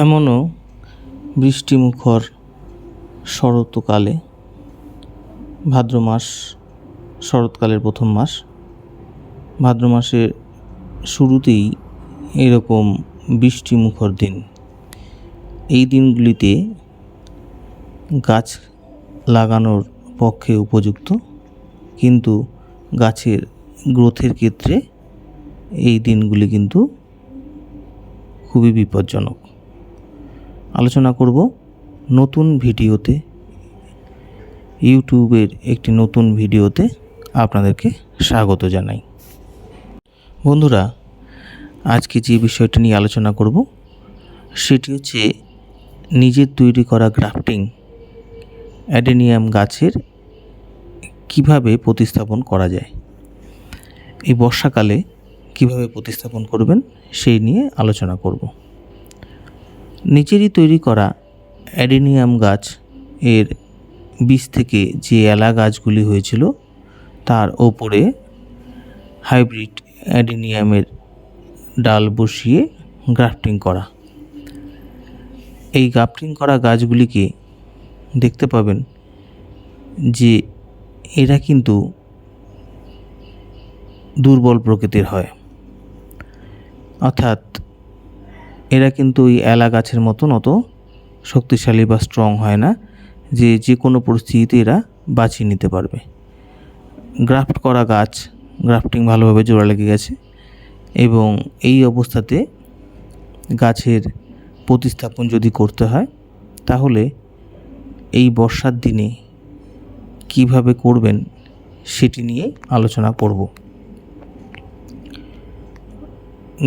এমনও বৃষ্টিমুখর শরৎকালে, ভাদ্র মাস, শরৎকালের প্রথম মাস। ভাদ্র মাসের শুরুতেই এরকম বৃষ্টিমুখর দিন। এই দিনগুলিতে গাছ লাগানোর পক্ষে উপযুক্ত, কিন্তু গাছের গ্রোথের ক্ষেত্রে এই দিনগুলি কিন্তু খুবই বিপজ্জনক। আলোচনা করব নতুন ভিডিওতে, ইউটিউবের একটি নতুন ভিডিওতে আপনাদেরকে স্বাগত জানাই। বন্ধুরা, আজকে যে বিষয়টা নিয়ে আলোচনা করব, সেটি হচ্ছে নিজের তৈরি করা গ্রাফটিং, অ্যাডেনিয়াম গাছের কীভাবে প্রতিস্থাপন করা যায়, এই বর্ষাকালে কীভাবে প্রতিস্থাপন করবেন, সেই নিয়ে আলোচনা করব। নিজেরই তৈরি করা অ্যাডেনিয়াম গাছ এর বীজ থেকে যে এলা গাছগুলি হয়েছিল, তার ওপরে হাইব্রিড অ্যাডেনিয়ামের ডাল বসিয়ে গ্রাফটিং করা। এই গ্রাফটিং করা গাছগুলিকে দেখতে পাবেন যে এরা কিন্তু দুর্বল প্রকৃতির হয়। অর্থাৎ এরা কিন্তু ওই এলা গাছের মতন অত শক্তিশালী বা স্ট্রং হয় না, যে যে কোনো পরিস্থিতিতে এরা বাঁচিয়ে নিতে পারবে। গ্রাফট করা গাছ গ্রাফটিং ভালোভাবে জোড়া লেগে গেছে এবং এই অবস্থাতে গাছের প্রতিস্থাপন যদি করতে হয়, তাহলে এই বর্ষার দিনে কীভাবে করবেন সেটি নিয়ে আলোচনা করব।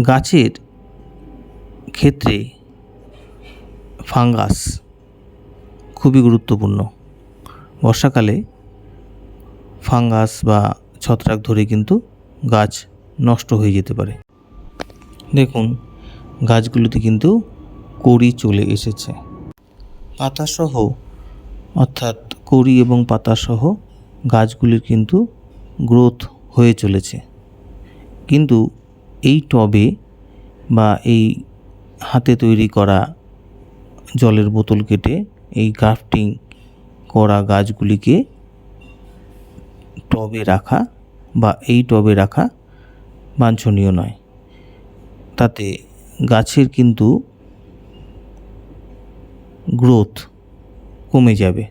গাছের ক্ষেত্রে ফাঙ্গাস খুবই গুরুত্বপূর্ণ। বর্ষাকালে ফাঙ্গাস বা ছত্রাক ধরে কিন্তু গাছ নষ্ট হয়ে যেতে পারে। দেখুন, গাছগুলোতে কিন্তু কড়ি চলে এসেছে। পাতাসহ, অর্থাৎ কড়ি এবং পাতাসহ গাছগুলির কিন্তু গ্রোথ হয়ে চলেছে। কিন্তু এই টবে বা এই হাতে তৈরি করা জলের বোতল কেটে এই গ্রাফটিং করা গাছগুলিকে টবে রাখা বা এই টবে রাখা বাঞ্ছনীয় নয়। তাতে গাছের কিন্তু গ্রোথ কমে যাবে।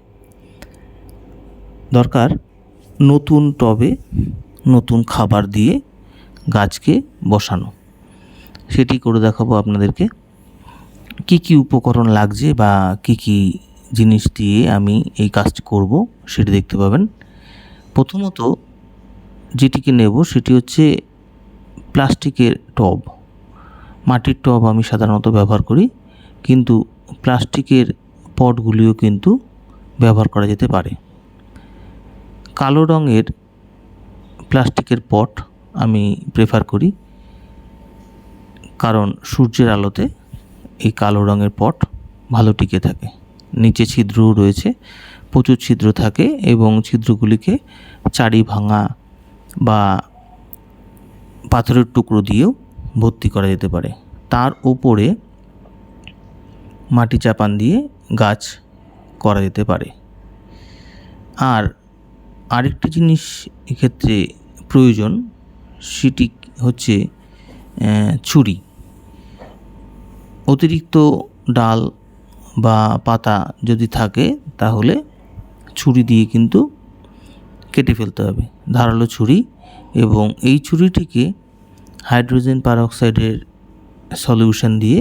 দরকার নতুন টবে নতুন খাবার দিয়ে গাছকে বসানো। সেটি করে দেখাবো আপনাদেরকে। কি কি উপকরণ লাগছে বা কি কি জিনিস দিয়ে আমি এই কাজটি করব সেটি দেখতে পাবেন। প্রথমত যেটিকে নেব সেটি হচ্ছে প্লাস্টিকের টব। মাটির টব আমি সাধারণত ব্যবহার করি, কিন্তু প্লাস্টিকের পটগুলিও কিন্তু ব্যবহার করা যেতে পারে। কালো রঙের প্লাস্টিকের পট আমি প্রেফার করি। কারণ সূর্যের আলোতে এই কালো রঙের পট ভালো টিকে থাকে। নিচে ছিদ্রও রয়েছে, প্রচুর ছিদ্র থাকে এবং ছিদ্রগুলিকে চারি ভাঙা বা পাথরের টুকরো দিয়েও ভর্তি করা যেতে পারে। তার ওপরে মাটি চাপান দিয়ে গাছ করা যেতে পারে। আর আরেকটি জিনিস এক্ষেত্রে প্রয়োজন, সেটি হচ্ছে ছুরি। অতিরিক্ত ডাল বা পাতা যদি থাকে, তাহলে ছুরি দিয়ে কিন্তু কেটে ফেলতে হবে। ধারালো ছুরি এবং এই ছুরিটিকে হাইড্রোজেন পারঅক্সাইডের সলিউশন দিয়ে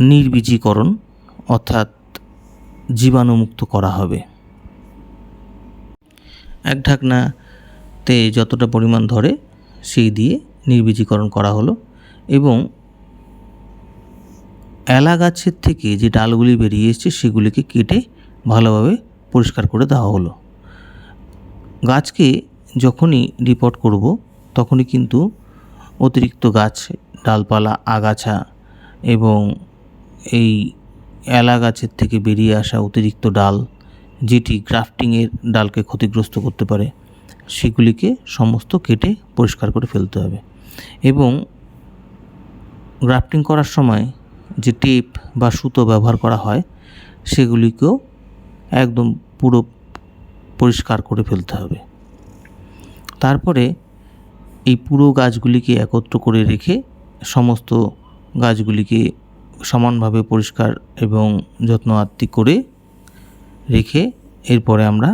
নির্বীজীকরণ অর্থাৎ জীবাণুমুক্ত করা হবে। এক ঢাকনাতে যতটা পরিমাণ ধরে, সেই দিয়ে নির্বীজীকরণ করা হলো এবং এলা গাছের থেকে যে ডালগুলি বেরিয়ে এসছে, সেগুলিকে কেটে ভালোভাবে পরিষ্কার করে দেওয়া হলো। গাছকে যখনই রিপোর্ট করব, তখনই কিন্তু অতিরিক্ত গাছ, ডালপালা, আগাছা এবং এই এলা গাছের থেকে বেরিয়ে আসা অতিরিক্ত ডাল, যেটি গ্রাফটিংয়ের ডালকে ক্ষতিগ্রস্ত করতে পারে, সেগুলিকে সমস্ত কেটে পরিষ্কার করে ফেলতে হবে। এবং গ্রাফটিং করার সময় যে টেপ বা সুতো ব্যবহার করা হয়, সেগুলিকেও একদম পুরো পরিষ্কার করে ফেলতে হবে। তারপরে এই পুরো গাছগুলিকে একত্র করে রেখে সমস্ত গাছগুলিকে সমানভাবে পরিষ্কার এবং যত্ন আত্তি করে রেখে এরপরে আমরা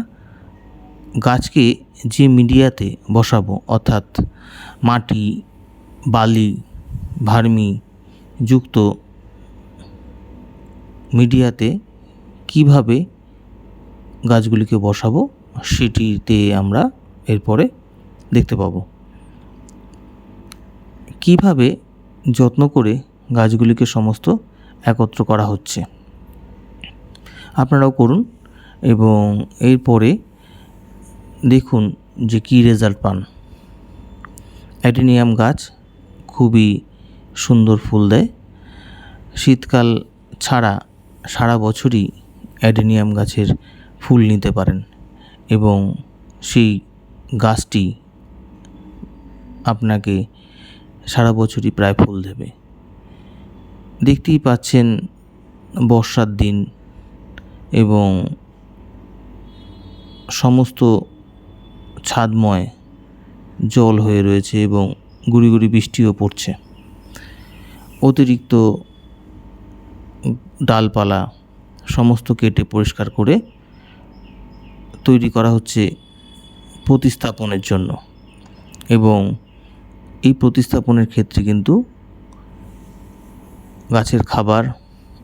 গাছকে যে মিডিয়াতে বসাবো, অর্থাৎ মাটি, বালি, ভার্মি যুক্ত মিডিয়াতে কীভাবে গাছগুলিকে বসাবো, সেটিতে আমরা এরপরে দেখতে পাবো। কীভাবে যত্ন করে গাছগুলিকে সমস্ত একত্র করা হচ্ছে, আপনারাও করুন এবং এরপরে দেখুন যে কী রেজাল্ট পান। অ্যাডিনিয়াম গাছ খুবই সুন্দর ফুল দেয়। শীতকাল ছাড়া সারা বছরই অ্যাডেনিয়াম গাছের ফুল নিতে পারেন এবং সেই গাছটি আপনাকে সারা বছরই প্রায় ফুল দেবে। দেখতেই পাচ্ছেন বর্ষার দিন এবং সমস্ত ছাদময় জল হয়ে রয়েছে এবং গুড়ি গুড়ি বৃষ্টিও পড়ছে। অতিরিক্ত ডালপালা সমস্ত কেটে পরিষ্কার করে তৈরি করা হচ্ছে প্রতিস্থাপনের জন্য। এবং এই প্রতিস্থাপনের ক্ষেত্রে কিন্তু গাছের খাবার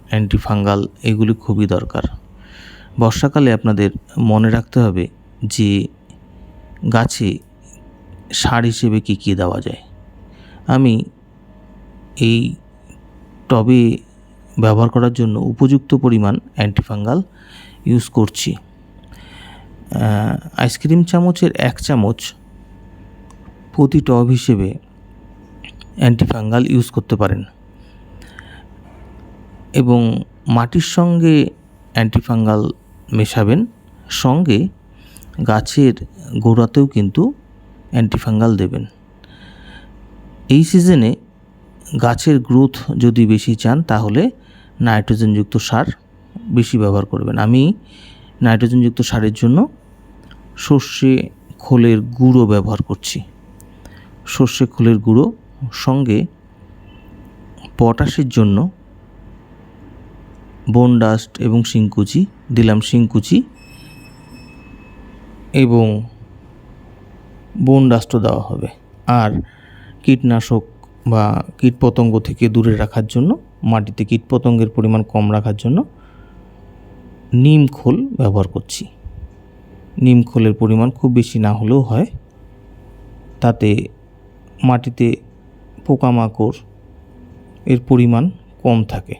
অ্যান্টিফাঙ্গাল এগুলি খুবই দরকার। বর্ষাকালে আপনাদের মনে রাখতে হবে যে গাছে সার হিসেবে কী কী দেওয়া যায়। আমি এই টবে ব্যবহার করার জন্য উপযুক্ত পরিমাণ অ্যান্টিফাঙ্গাল ইউজ করছি। আইসক্রিম চামচের এক চামচ প্রতি টব হিসেবে অ্যান্টিফাঙ্গাল ইউজ করতে পারেন। এবং মাটির সঙ্গে অ্যান্টিফাঙ্গাল মেশাবেন, সঙ্গে গাছের গোড়াতেও কিন্তু অ্যান্টিফাঙ্গাল দেবেন। এই সিজনে গাছের গ্রোথ যদি বেশি চান তাহলে নাইট্রোজেনযুক্ত সার বেশি ব্যবহার করবেন। আমি নাইট্রোজেনযুক্ত সারের জন্য সর্ষে খোলের গুঁড়ো ব্যবহার করছি। সর্ষে খোলের গুঁড়ো সঙ্গে পটাশের জন্য বোন ডাস্ট এবং শিংকুচি, দিলাম শিংকুচি এবং বোন ডাস্টও দেওয়া হবে। আর কীটনাশক বা কীটপতঙ্গ থেকে দূরে রাখার জন্য মাটিতে কীটপতঙ্গের পরিমাণ কম রাখার জন্য নিম খোল ব্যবহার করছি। নিম খোলের পরিমাণ খুব বেশি না হলেও হয়। তাতে মাটিতে পোকামাকড় এর পরিমাণ কম থাকে।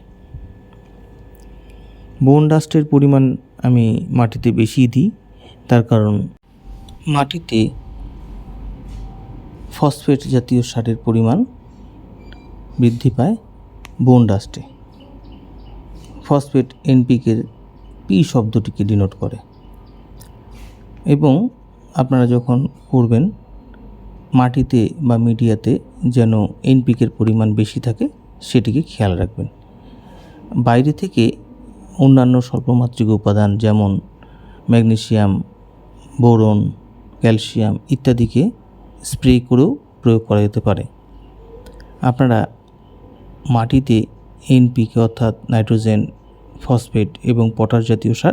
বোন ডাস্টের পরিমাণ আমি মাটিতে বেশি দিই। তার কারণ মাটিতে ফসফেট জাতীয় সারের পরিমাণ বৃদ্ধি পায়। বোন ডাস্টে ফসফেট এনপিকের পি শব্দটিকে ডিনোট করে। এবং আপনারা যখন করবেন মাটিতে বা মিডিয়াতে যেন এনপিকের পরিমাণ বেশি থাকে, সেটিকে খেয়াল রাখবেন। বাইরে থেকে অন্যান্য স্বল্পমাত্রিক উপাদান যেমন ম্যাগনেসিয়াম, বোরন, ক্যালসিয়াম ইত্যাদিকে স্প্রে করেও প্রয়োগ করা যেতে পারে। আপনারা মাটিতে এনপিকে অর্থাৎ নাইট্রোজেন, ফসফেট এবং পটাশ জাতীয় সার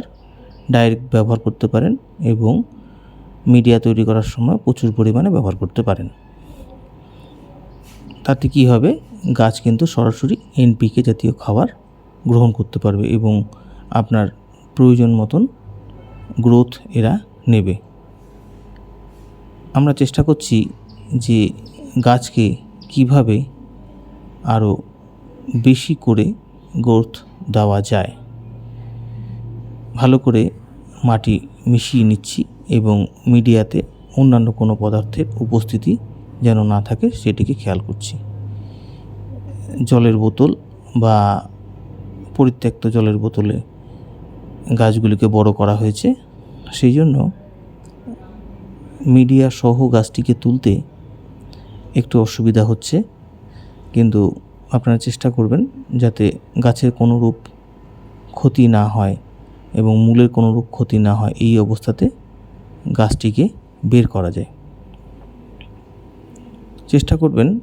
ডাইরেক্ট ব্যবহার করতে পারেন এবং মিডিয়া তৈরি করার সময় প্রচুর পরিমাণে ব্যবহার করতে পারেন। তাতে কি হবে? গাছ কিন্তু সরাসরি এনপিকে জাতীয় খাবার গ্রহণ করতে পারবে এবং আপনার প্রয়োজন মতন গ্রোথ এরা নেবে। আমরা চেষ্টা করছি যে গাছকে কীভাবে আরও বেশি করে গ্রোথ দেওয়া যায়। ভালো করে মাটি মিশিয়ে নিচ্ছি এবং মিডিয়াতে অন্যান্য কোনো পদার্থের উপস্থিতি যেন না থাকে সেটিকে খেয়াল করছি। জলের বোতল বা পরিত্যক্ত জলের বোতলে গাছগুলিকে বড় করা হয়েছে। সেই জন্য মিডিয়া সহ গাছটিকে তুলতে একটু অসুবিধা হচ্ছে। কিন্তু আপনারা চেষ্টা করবেন যাতে গাছের কোনো রূপ ক্ষতি না হয় এবং মূলের কোনো রূপ ক্ষতি না হয়, এই অবস্থাতে গাছটিকে বের করা যায়। চেষ্টা করবেন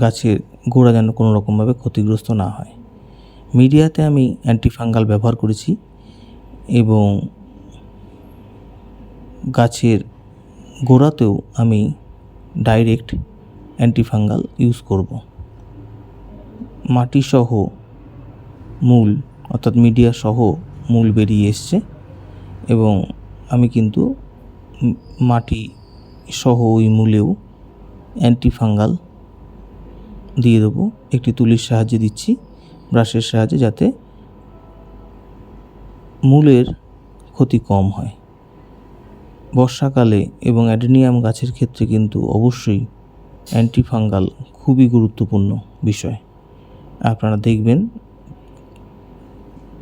গাছের গোড়া যেন কোনো রকমভাবে ক্ষতিগ্রস্ত না হয়। মিডিয়াতে আমি অ্যান্টিফাঙ্গাল ব্যবহার করেছি এবং গাছের গোড়াতেও আমি ডাইরেক্ট অ্যান্টিফাঙ্গাল ইউজ করব। মাটি সহ মূল, অর্থাৎ মিডিয়া সহ মূল বেরিয়ে এসছে এবং আমি কিন্তু মাটি সহ ওই মূলেও অ্যান্টিফাঙ্গাল দিয়ে দেবো। একটি তুলির সাহায্যে দিচ্ছি, ব্রাশের সাহায্যে, যাতে মূলের ক্ষতি কম হয়। বর্ষাকালে এবং অ্যাডেনিয়াম গাছের ক্ষেত্রে কিন্তু অবশ্যই অ্যান্টিফাঙ্গাল খুবই গুরুত্বপূর্ণ বিষয়। আপনারা দেখবেন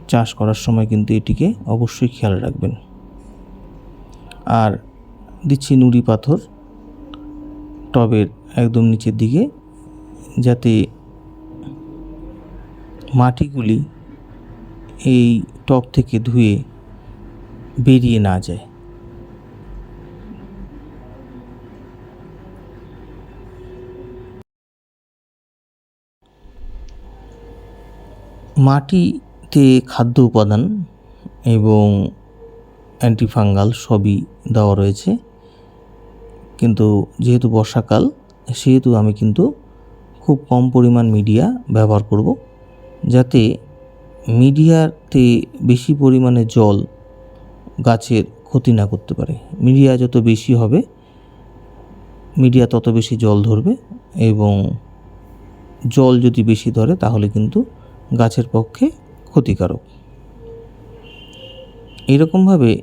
চাষ করার সময় কিন্তু এটিকে অবশ্যই খেয়াল রাখবেন। আর দিচ্ছি নুড়ি পাথর টবের একদম নিচের দিকে যাতে মাটিগুলি এই টব থেকে ধুয়ে বেরিয়ে না যায়। মাটিতে খাদ্য উপাদান এবং অ্যান্টিফাঙ্গাল সবই দেওয়া রয়েছে। কিন্তু যেহেতু বর্ষাকাল, সেহেতু আমি কিন্তু খুব কম পরিমাণ মিডিয়া ব্যবহার করব, যাতে মিডিয়াতে বেশি পরিমাণে জল গাছের ক্ষতি না করতে পারে। মিডিয়া যত বেশি হবে মিডিয়া তত বেশি জল ধরবে এবং জল যদি বেশি ধরে, তাহলে কিন্তু গাছের পক্ষে ক্ষতিকারক। এরকমভাবে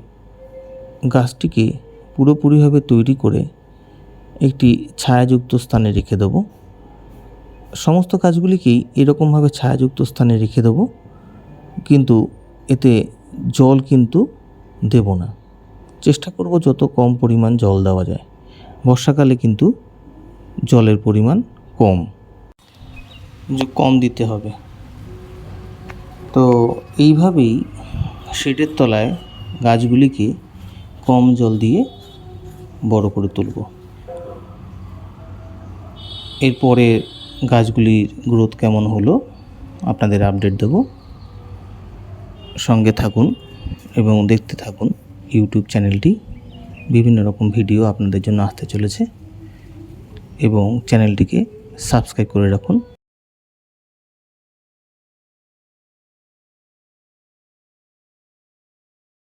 গাছটিকে পুরোপুরিভাবে তৈরি করে একটি ছায়াযুক্ত স্থানে রেখে দেবো। সমস্ত গাছগুলিকেই এরকমভাবে ছায়াযুক্ত স্থানে রেখে দেবো, কিন্তু এতে জল কিন্তু দেব না। চেষ্টা করব যত কম পরিমাণ জল দেওয়া যায়। বর্ষাকালে কিন্তু জলের পরিমাণ কম। যে কম দিতে হবে। তো এইভাবেই শেডের তলায় গাছগুলিকে কম জল দিয়ে বড় করে তুলব। এরপরে গাছগুলির গ্রোথ কেমন হলো আপনাদের আপডেট দেব। সঙ্গে থাকুন এবং দেখতে থাকুন ইউটিউব চ্যানেলটি। বিভিন্ন রকম ভিডিও আপনাদের জন্য আসতে চলেছে এবং চ্যানেলটিকে সাবস্ক্রাইব করে রাখুন।